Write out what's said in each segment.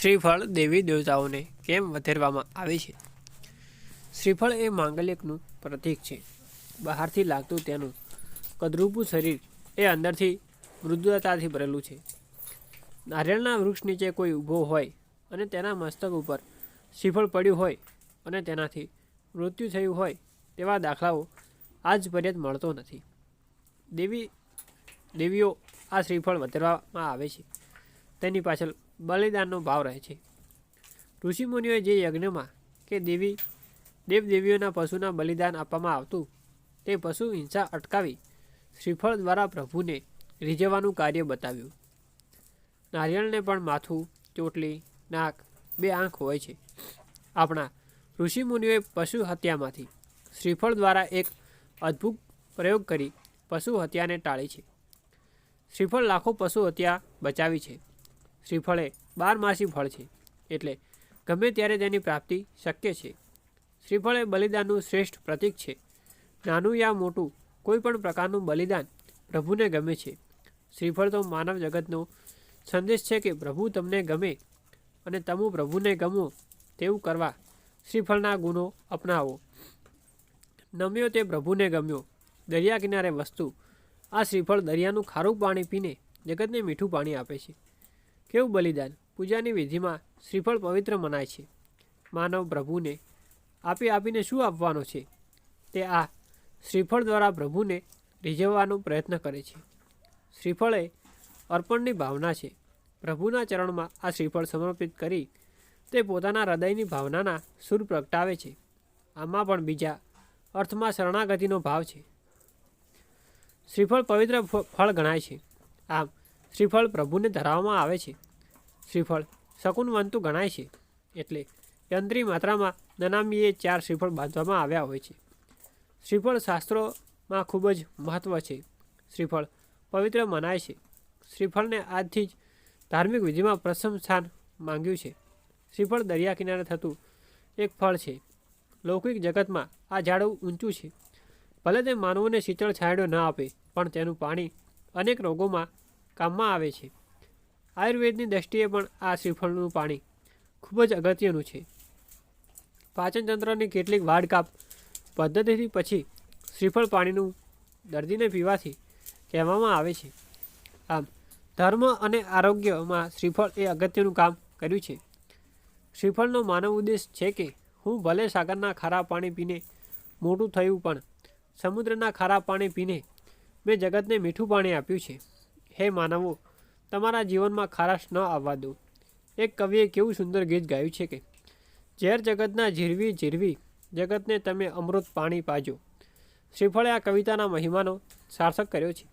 શ્રીફળ દેવી દેવતાઓને કેમ વધેરવામાં આવે છે? શ્રીફળ એ માંગલ્યકનું પ્રતીક છે. બહારથી લાગતું તેનું કદરૂપું શરીર એ અંદરથી મૃદુતાથી ભરેલું છે. નારિયેળના વૃક્ષ નીચે કોઈ ઊભો હોય અને તેના મસ્તક ઉપર શ્રીફળ પડ્યું હોય અને તેનાથી મૃત્યુ થયું હોય તેવા દાખલાઓ આજ પર્યંત મળતો નથી. દેવી, દેવીઓ આ શ્રીફળ વધેરવામાં આવે છે. તેની પાછળ બલિદાનનો ભાવ રહે છે. ઋષિમુનિઓએ જે યજ્ઞમાં કે દેવી, દેવદેવીઓના પશુના બલિદાન આપવામાં આવતું, તે પશુ હિંસા અટકાવી શ્રીફળ દ્વારા પ્રભુને રીઝવવાનું કાર્ય બતાવ્યું. નારિયેળને પણ માથું, ચોટલી, નાક, બે આંખ હોય છે. આપણા ઋષિમુનિઓએ પશુ હત્યામાંથી શ્રીફળ દ્વારા એક અદ્ભુત પ્રયોગ કરી પશુ હત્યાને ટાળી છે. શ્રીફળ લાખો પશુ હત્યા બચાવી છે. શ્રીફળ એ બારમાસી ફળ છે. એટલે ગમે ત્યારે તેની પ્રાપ્તિ શક્ય છે. શ્રીફળ એ બલિદાનનું શ્રેષ્ઠ પ્રતીક છે. નાનું યા મોટું કોઈ પણ પ્રકારનું બલિદાન પ્રભુને ગમે છે. શ્રીફળ તો માનવ જગતનો સંદેશ છે કે પ્રભુ તમને ગમે અને તમે પ્રભુને ગમો તેવું કરવા શ્રીફળના ગુણો અપનાવો. નમ્યો તે પ્રભુને ગમ્યો. દરિયા કિનારે વસ્તુ આ શ્રીફળ દરિયાનું ખારું પાણી પીને જગતને મીઠું પાણી આપે છે. કેવું બલિદાન? પૂજાની વિધિમાં શ્રીફળ પવિત્ર મનાય છે. માનવ પ્રભુને આપી આપીને શું આપવાનો છે? તે આ શ્રીફળ દ્વારા પ્રભુને રીઝવવાનો પ્રયત્ન કરે છે. શ્રીફળ એ અર્પણની ભાવના છે. પ્રભુના ચરણમાં આ શ્રીફળ સમર્પિત કરી તે પોતાના હૃદયની ભાવનાના સુર પ્રગટાવે છે. આમાં પણ બીજા અર્થમાં શરણાગતિનો ભાવ છે. શ્રીફળ પવિત્ર ફળ ગણાય છે. આમ શ્રીફળ પ્રભુને ધરાવવામાં આવે છે. શ્રીફળ શકુનવંતુ ગણાય છે. એટલે યંત્રી માત્રામાં નનામીએ ચાર શ્રીફળ બાંધવામાં આવ્યા હોય છે. શ્રીફળ શાસ્ત્રોમાં ખૂબ જ મહત્ત્વ છે. શ્રીફળ પવિત્ર મનાય છે. શ્રીફળને આજથી જ ધાર્મિક વિધિમાં પ્રથમ સ્થાન માંગ્યું છે. શ્રીફળ દરિયા કિનારે થતું એક ફળ છે. લૌકિક જગતમાં આ ઝાડવું ઊંચું છે. ભલે તે માનવોને શીતળ છાંયડો ન આપે, પણ તેનું પાણી અનેક રોગોમાં કામમાં આવે છે. આયુર્વેદની દ્રષ્ટિએ પણ આ શ્રીફળનું પાણી ખૂબ જ અગત્યનું છે. પાચનતંત્રની કેટલીક વાડકાપ પદ્ધતિથી પછી શ્રીફળ પાણીનું દર્દીને પીવાથી કહેવામાં આવે છે. આમ, ધર્મ અને આરોગ્યમાં શ્રીફળ એ અગત્યનું કામ કર્યું છે. શ્રીફળનો માનવ ઉદ્દેશ છે કે હું ભલે સાગરના ખારા પાણી પીને મોટું થયું પણ સમુદ્રના ખારા પાણી પીને મેં જગતને મીઠું પાણી આપ્યું છે. હે માનવો, તમારા જીવનમાં ખારાશ ન આવવા દો. એક કવિએ કેવું સુંદર ગીત ગાયું છે કે, ઝેર જગતના ઝીરવી ઝીરવી, જગતને તમે અમૃત પાણી પાજો. શ્રીફળે આ કવિતાના મહિમાનો સાર્થક કર્યો છે.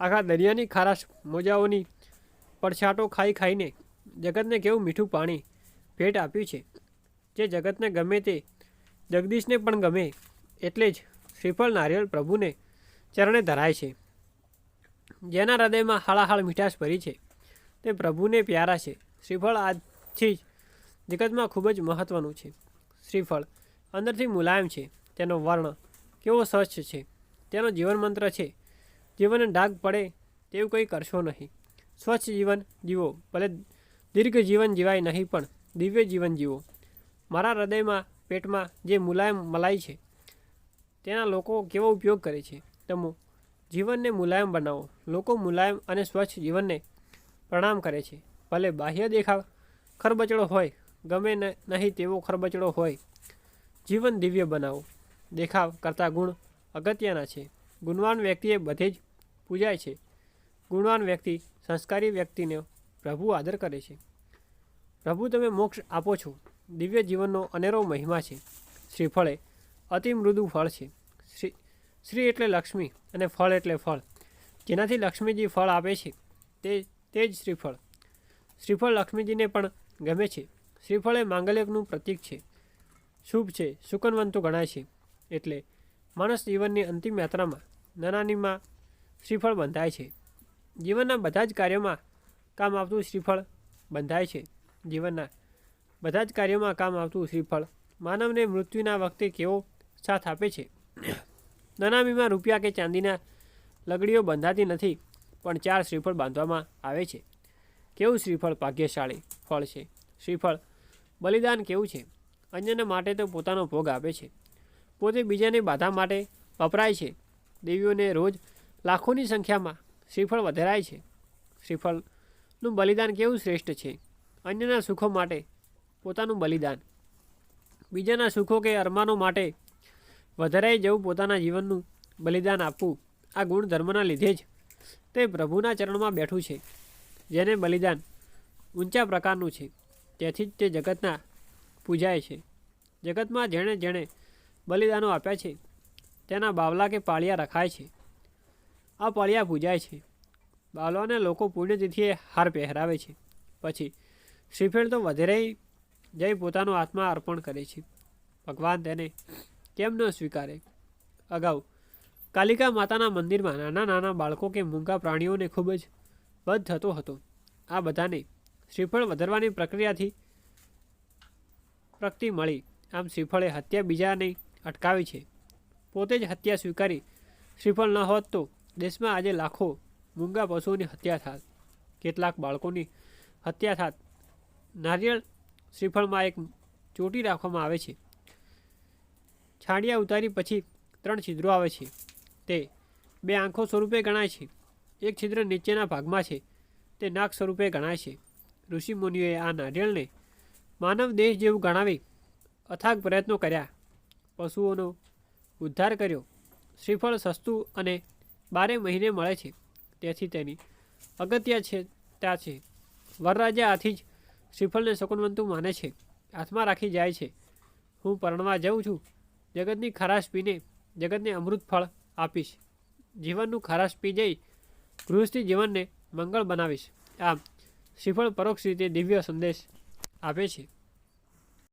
આખા દરિયાની ખારાશ મોજાઓની પડછાટો ખાઈ ખાઈને જગતને કેવું મીઠું પાણી ભેટ આપ્યું છે. જે જગતને ગમે તે, જગદીશને પણ ગમે, એટલે જ શ્રીફળ નારિયેળ પ્રભુને ચરણે ધરાય છે. જેના હૃદયમાં હાળાહાળ મીઠાશ ભરી છે. તે પ્રભુને પ્યારા છે. શ્રીફળ આજથી જ જગતમાં ખૂબ જ મહત્ત્વનું છે. શ્રીફળ અંદરથી મુલાયમ છે. તેનો વર્ણ કેવો સ્વચ્છ છે. તેનો જીવન મંત્ર છે. જીવનને ડાઘ પડે તેવું કંઈ કરશો નહીં. સ્વચ્છ જીવન જીવો. ભલે દીર્ઘ જીવન જીવાય નહીં, પણ દિવ્ય જીવન જીવો. મારા હૃદયમાં, પેટમાં જે મુલાયમ મલાઈ છે, તેના લોકો કેવો ઉપયોગ કરે છે? તમો જીવનને મુલાયમ બનાવો. લોકો મુલાયમ અને સ્વચ્છ જીવનને પ્રણામ કરે છે. ભલે બાહ્ય દેખાવ ખરબચડો હોય, ગમે નહીં તેવો ખરબચડો હોય. જીવન દિવ્ય બનાવો. દેખાવ કરતા ગુણ અગત્યના છે. ગુણવાન વ્યક્તિએ બધે જ પૂજાય છે. ગુણવાન વ્યક્તિ સંસ્કારી વ્યક્તિને પ્રભુ આદર કરે છે. પ્રભુ તમે મોક્ષ આપો છો. દિવ્ય જીવનનો અનેરો મહિમા છે. શ્રીફળે અતિ મૃદુ ફળ છે. શ્રી શ્રી એટલે લક્ષ્મી અને ફળ એટલે ફળ. જેનાથી લક્ષ્મીજી ફળ આપે છે, તે તે જ શ્રીફળ. શ્રીફળ લક્ષ્મીજીને પણ ગમે છે. શ્રીફળ એ માંગલ્યકનું પ્રતીક છે. શુભ છે, સુકનવંતુ ગણાય છે. એટલે માણસ જીવનની અંતિમ યાત્રામાં નાનાનીમાં શ્રીફળ બંધાય છે. જીવનના બધા જ કાર્યોમાં કામ આવતું શ્રીફળ બંધાય છે. જીવનના બધા જ કાર્યોમાં કામ આવતું શ્રીફળ માનવને મૃત્યુના વખતે કેવો સાથ આપે છે? નનામીમાં રૂપિયા કે ચાંદીના લગડીઓ બંધાતી નથી, પણ ચાર શ્રીફળ બાંધવામાં આવે છે. કેવું શ્રીફળ ભાગ્યશાળી ફળ છે? શ્રીફળ બલિદાન કેવું છે? અન્યને માટે તો પોતાનો ભોગ આપે છે. પોતે બીજાની બાધા માટે વપરાય છે. દેવીઓને રોજ લાખોની સંખ્યામાં શ્રીફળ વધેરાય છે. શ્રીફળનું બલિદાન કેવું શ્રેષ્ઠ છે? અન્યના સુખો માટે પોતાનું બલિદાન. બીજાના સુખો કે અરમાનો માટે વધારાઈ જવું પોતાના જીવનનું બલિદાન આપવું આ ગુણધર્મના લીધે જ તે પ્રભુના ચરણમાં બેઠું છે, જેને બલિદાન ઊંચા પ્રકારનું છે. તેથી જ તે જગતના પૂજાય છે. જગતમાં જેણે જેણે બલિદાનો આપ્યા છે, તેના બાવલા કે પાળિયા રખાય છે. આ પાળિયા પૂજાય છે. બાવલાને લોકો પુણ્યતિથિએ હાર પહેરાવે છે. પછી શ્રીફેળ તો વધેરે જઈ પોતાનો આત્મા અર્પણ કરે છે. ભગવાન તેને કેમ ન સ્વીકારે? અગાઉ. કાલિકા માતાના મંદિરમાં નાના નાના બાળકો કે મૂંગા પ્રાણીઓને ખૂબ જ વધ થતો હતો. આ બધાને શ્રીફળ વધારવાની પ્રક્રિયાથી પ્રગતિ મળી. આમ શ્રીફળે હત્યા બીજાને અટકાવી છે. પોતે જ હત્યા સ્વીકારી શ્રીફળ ન હોત તો દેશમાં આજે લાખો મૂંગા પશુઓની હત્યા થાત. કેટલાક બાળકોની હત્યા થાત. નારિયેળ શ્રીફળમાં એક ચોટી રાખવામાં આવે છે. છાડિયા ઉતારી પછી ત્રણ છિદ્રો આવે છે. તે બે આંખો સ્વરૂપે ગણાય છે. એક છિદ્ર નીચેના ભાગમાં છે. તે નાક સ્વરૂપે ગણાય છે. ઋષિમુનિઓએ આ નારિયેળને માનવ દેહ જેવું ગણાવી અથાગ પ્રયત્નો કર્યા. પશુઓનો ઉદ્ધાર કર્યો. શ્રીફળ સસ્તું અને બારે મહિને મળે છે. તેથી તેની અગત્ય છે ત્યાં છે. વરરાજા આથી જ શ્રીફળને શકુનવંતુ માને છે. હાથમાં રાખી જાય છે. હું પરણવા જાઉં છું. જગતની ખરાશ પીને જગતને અમૃત ફળ આપીશ. જીવનનું ખરાશ પી જઈ ગૃહસ્થી જીવનને મંગળ બનાવીશ. આમ શ્રીફળ પરોક્ષ રીતે દિવ્ય સંદેશ આપે છે.